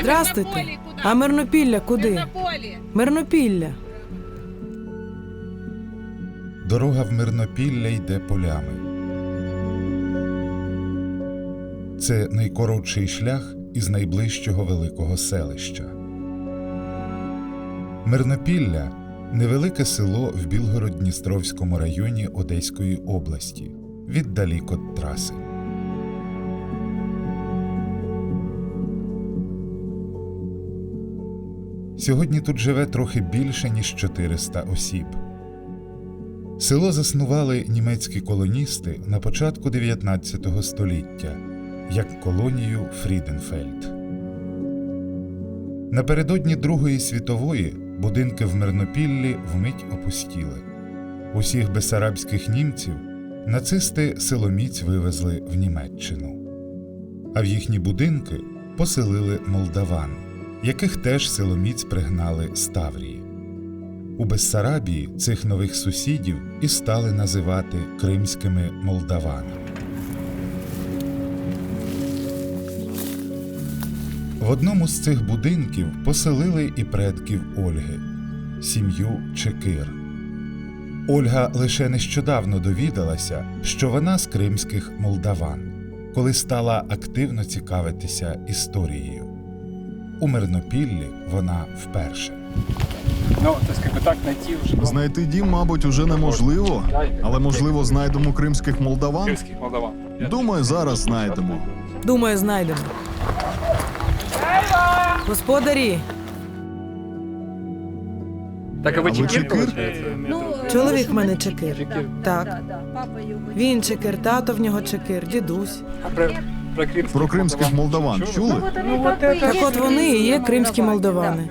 Здрастуйте. А Мирнопілля куди? Мирнополі. Мирнопілля. Дорога в Мирнопілля йде полями. Це найкоротший шлях із найближчого великого селища. Мирнопілля невелике село в Білгород-Дністровському районі Одеської області, віддалік від траси. Сьогодні тут живе трохи більше, ніж 400 осіб. Село заснували німецькі колоністи на початку 19 століття як колонію Фріденфельд. Напередодні Другої світової будинки в Мирнопіллі вмить опустіли. Усіх бесарабських німців нацисти силоміць вивезли в Німеччину, а в їхні будинки поселили молдаван, яких теж силоміць пригнали з Таврії. У Бессарабії цих нових сусідів і стали називати кримськими молдаванами. В одному з цих будинків поселили і предків Ольги сім'ю Чекир. Ольга лише нещодавно довідалася, що вона з кримських молдаван, коли стала активно цікавитися історією. У Мирнопіллі вона вперше. Ну, то есть, как бы так найти уже Знайти дім, мабуть, уже неможливо, але можливо знайдемо кримських молдаван. киевских молдаван. Думаю, зараз знайдемо. Думаю, знайдемо. Господарі, Так а вы А вы чекир, чекир? получается? Ну, чоловік в мене муж чекир. Чекир. Так. Да, да, папа його. Він чекир, тато в нього чекир, дідусь. Про, кримських молдаван чули? Ну, вот они Ну, как вот бы это Так от вони і є кримські молдавани.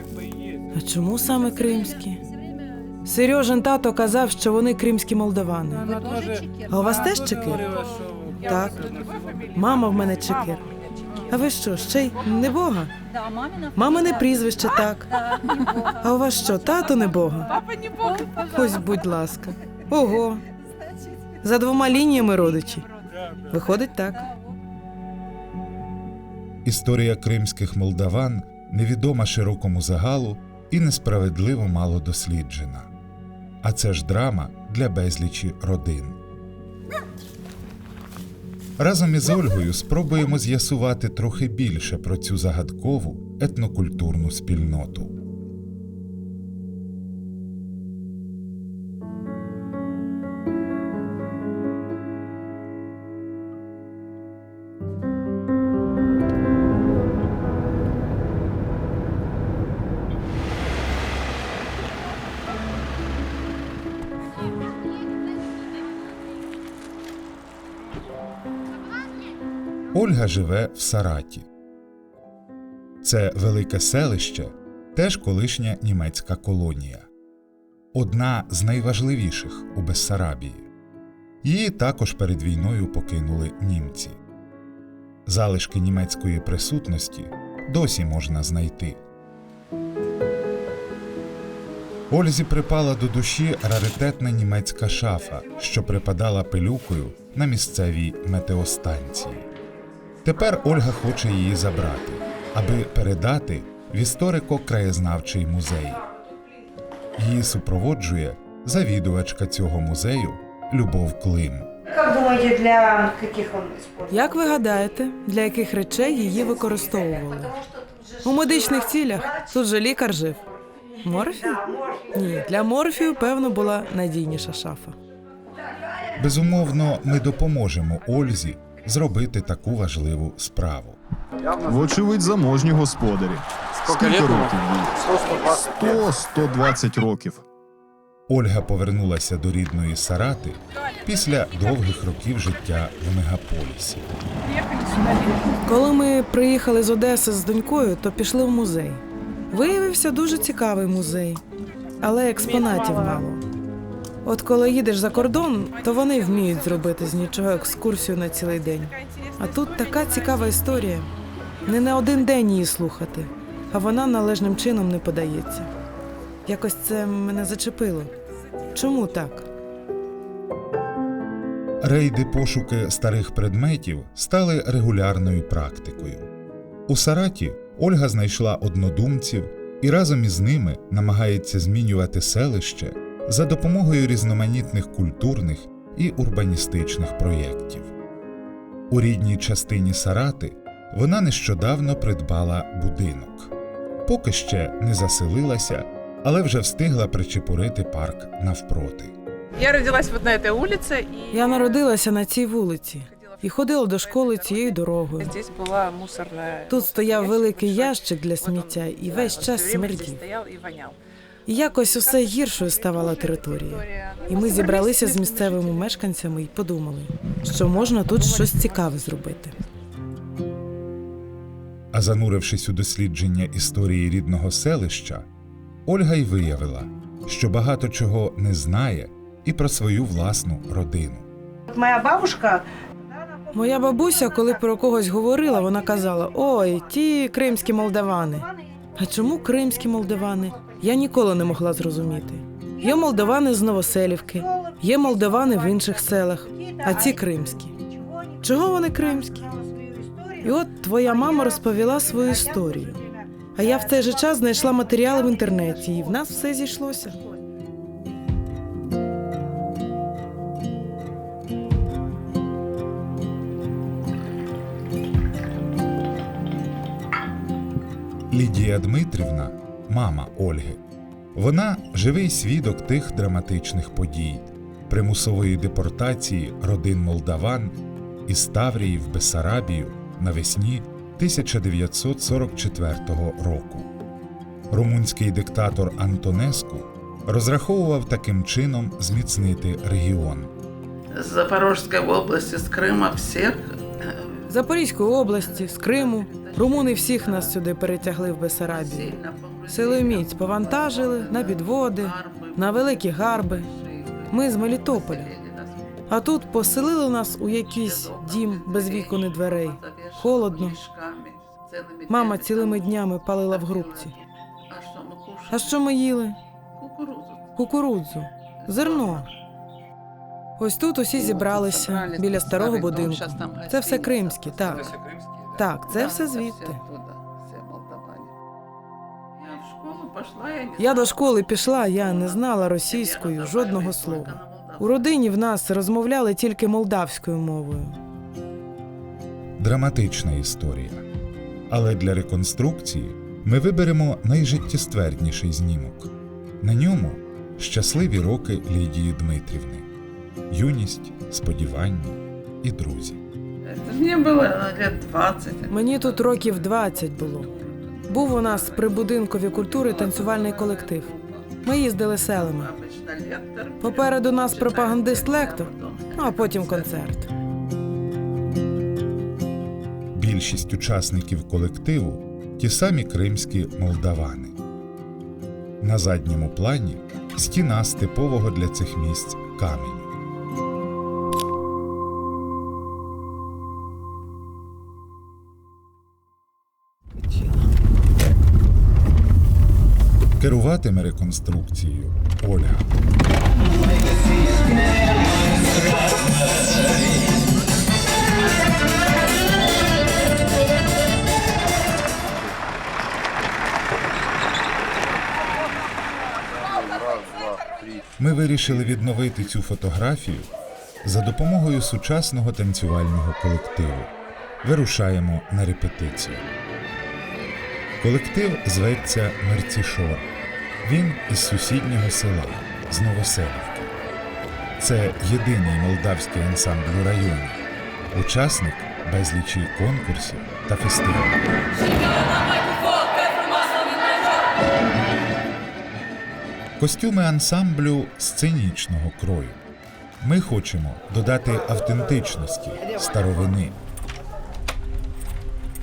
А чому саме кримські? Сережин тато казав, що вони кримські молдавани. А у вас теж чекир? Так. Мама в мене чекир. А ви що, ще й не Бога? Мамине прізвище так. А у вас що, тато не Бога? Ось, будь ласка. Ого. За двома лініями родичі. Виходить так. Історія кримських молдаван невідома широкому загалу і несправедливо мало досліджена. А це ж драма для безлічі родин. Разом із Ольгою спробуємо з'ясувати трохи більше про цю загадкову етнокультурну спільноту. Ольга живе в Сараті. Це велике селище, теж колишня німецька колонія, одна з найважливіших у Бессарабії. Її також перед війною покинули німці. Залишки німецької присутності досі можна знайти. Ользі припала до душі раритетна німецька шафа, що припадала пилюкою на місцевій метеостанції. Тепер Ольга хоче її забрати, аби передати в історико-краєзнавчий музей. Її супроводжує завідувачка цього музею Любов Клим. Как думаете, для он? Як ви гадаєте, для яких речей її використовували? У медичних цілях тут же лікар жив. Морфій? Ні, для морфію, певно, була надійніша шафа. Безумовно, ми допоможемо Ользі зробити таку важливу справу. Вочевидь, заможні господарі. Сколько Скільки років їй? 100-120 100-120 років. Ольга повернулася до рідної Сарати після довгих років життя в мегаполісі. Коли ми приїхали з Одеси з донькою, то пішли в музей. Виявився дуже цікавий музей, але експонатів мало. От коли їдеш за кордон, то вони вміють зробити з нічого екскурсію на цілий день. А тут така цікава історія. Не на один день її слухати, а вона належним чином не подається. Якось це мене зачепило. Чому так? Рейди пошуки старих предметів стали регулярною практикою. У Сараті Ольга знайшла однодумців і разом із ними намагається змінювати селище за допомогою різноманітних культурних і урбаністичних проєктів. У рідній частині Сарати вона нещодавно придбала будинок. Поки ще не заселилася, але вже встигла причепурити парк навпроти. Я родилась вот на этой улице, и Я народилася на цій вулиці і ходила до школи цією дорогою. здесь была мусорная... Тут стояв великий большой. ящик для Вот он, сміття і да, весь он час всё время здесь смердів. І якось усе гіршою ставала територія. І ми зібралися з місцевими мешканцями і подумали, що можна тут щось цікаве зробити. А занурившись у дослідження історії рідного селища, Ольга й виявила, що багато чого не знає і про свою власну родину. Моя бабушка... Моя бабуся, коли про когось говорила, вона казала: Ой, ті кримські молдавани. А чому кримські молдавани? Я ніколи не могла зрозуміти. Є молдавани з Новоселівки, є молдавани в інших селах, а ці кримські. Чого вони кримські? І от твоя мама розповіла свою історію. А я в цей же час знайшла матеріали в інтернеті, і в нас все зійшлося. Лідія Дмитрівна, мама Ольги. Вона живий свідок тих драматичних подій, примусової депортації родин молдаван із Таврії в Бесарабію навесні 1944 року. Румунський диктатор Антонеску розраховував таким чином зміцнити регіон. с Запорожской области, с Крыма всех. э, Запорізької області, з Криму. Румуни всіх нас сюди перетягли в Бесарабію. Силоміць повантажили на підводи, на великі гарби. Ми з Мелітополя. А тут поселили нас у якийсь дім без вікон і дверей. Холодно. Мама цілими днями палила в грубці. А що ми їли? Кукурудзу, зерно. Ось тут усі зібралися біля старого будинку. Це все так. кримські, да? Так, це Все звідти. Школу пошла, я не Я до школи пішла, я не знала російською жодного слова. У родині в нас розмовляли тільки молдавською мовою. Драматична історія. Але для реконструкції ми виберемо найжиттєствердніший знімок. На ньому щасливі роки Лідії Дмитрівни, юність, сподівання і друзі. Мне было лет 20. Мені тут років 20 було. Був у нас при будинкові культури танцювальний колектив. Ми їздили селами. Попереду нас пропагандист-лектор, ну а потім концерт. Більшість учасників колективу ті самі кримські молдавани. На задньому плані стіна з типового для цих місць каменю. Керуватиме реконструкцією Ольга. Ми вирішили відновити цю фотографію за допомогою сучасного танцювального колективу. Вирушаємо на репетицію. Колектив зветься Мерцішор. Він із сусіднього села з Новоселівки. Це єдиний молдавський ансамбль у районі, учасник безлічі конкурсів та фестивалів. Костюми ансамблю сценічного крою. Ми хочемо додати автентичності, старовини.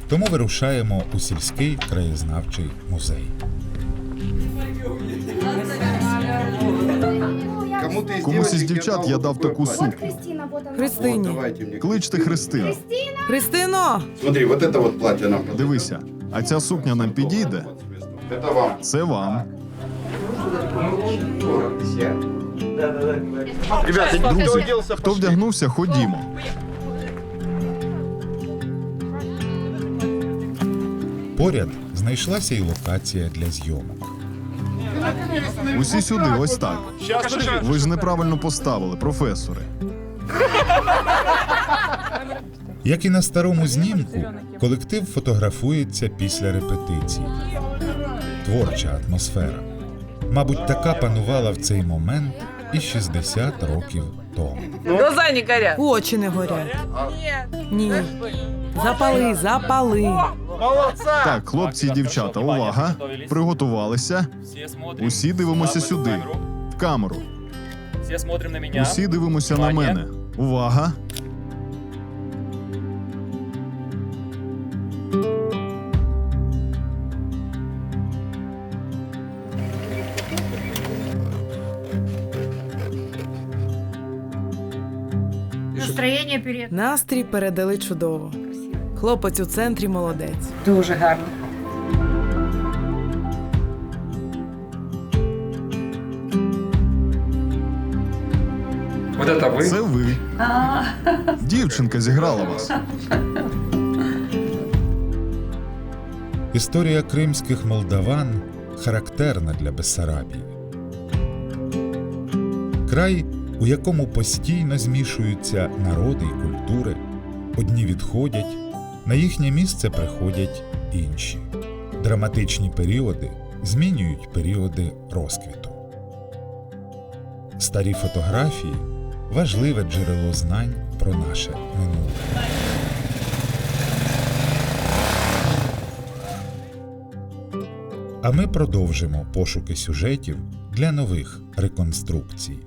Тому вирушаємо у сільський краєзнавчий музей. Комусь із дівчат я дав таку сукню. Христині. Кличте Христину. Христино! Смотри, вот это вот платье нам. Дивися, а ця сукня нам підійде? Это вам. Це вам. Друзі, хто вдягнувся, ходімо. Поряд знайшлася і локація для зйомок. Усі сюди, ось так. Ви ж неправильно поставили, професори. Як і на старому знімку, колектив фотографується після репетиції. Творча атмосфера. Мабуть, така панувала в цей момент і 60 років тому. Глаза не горят. Очі не горять. Ні. Запали, запали. Так, хлопці і дівчата, увага! Приготувалися. Усі дивимося сюди, в камеру. Усі дивимося на мене. Увага! Настроєння. Настрій передали чудово. Хлопець у центрі молодець. Дуже гарно. Вот это вы. Це ви. Дівчинка зіграла вас. Історія кримських молдаван характерна для Бессарабії. Край, у якому постійно змішуються народи й культури, одні відходять, на їхнє місце приходять інші. Драматичні періоди змінюють періоди розквіту. Старі фотографії важливе джерело знань про наше минуле. А ми продовжимо пошуки сюжетів для нових реконструкцій.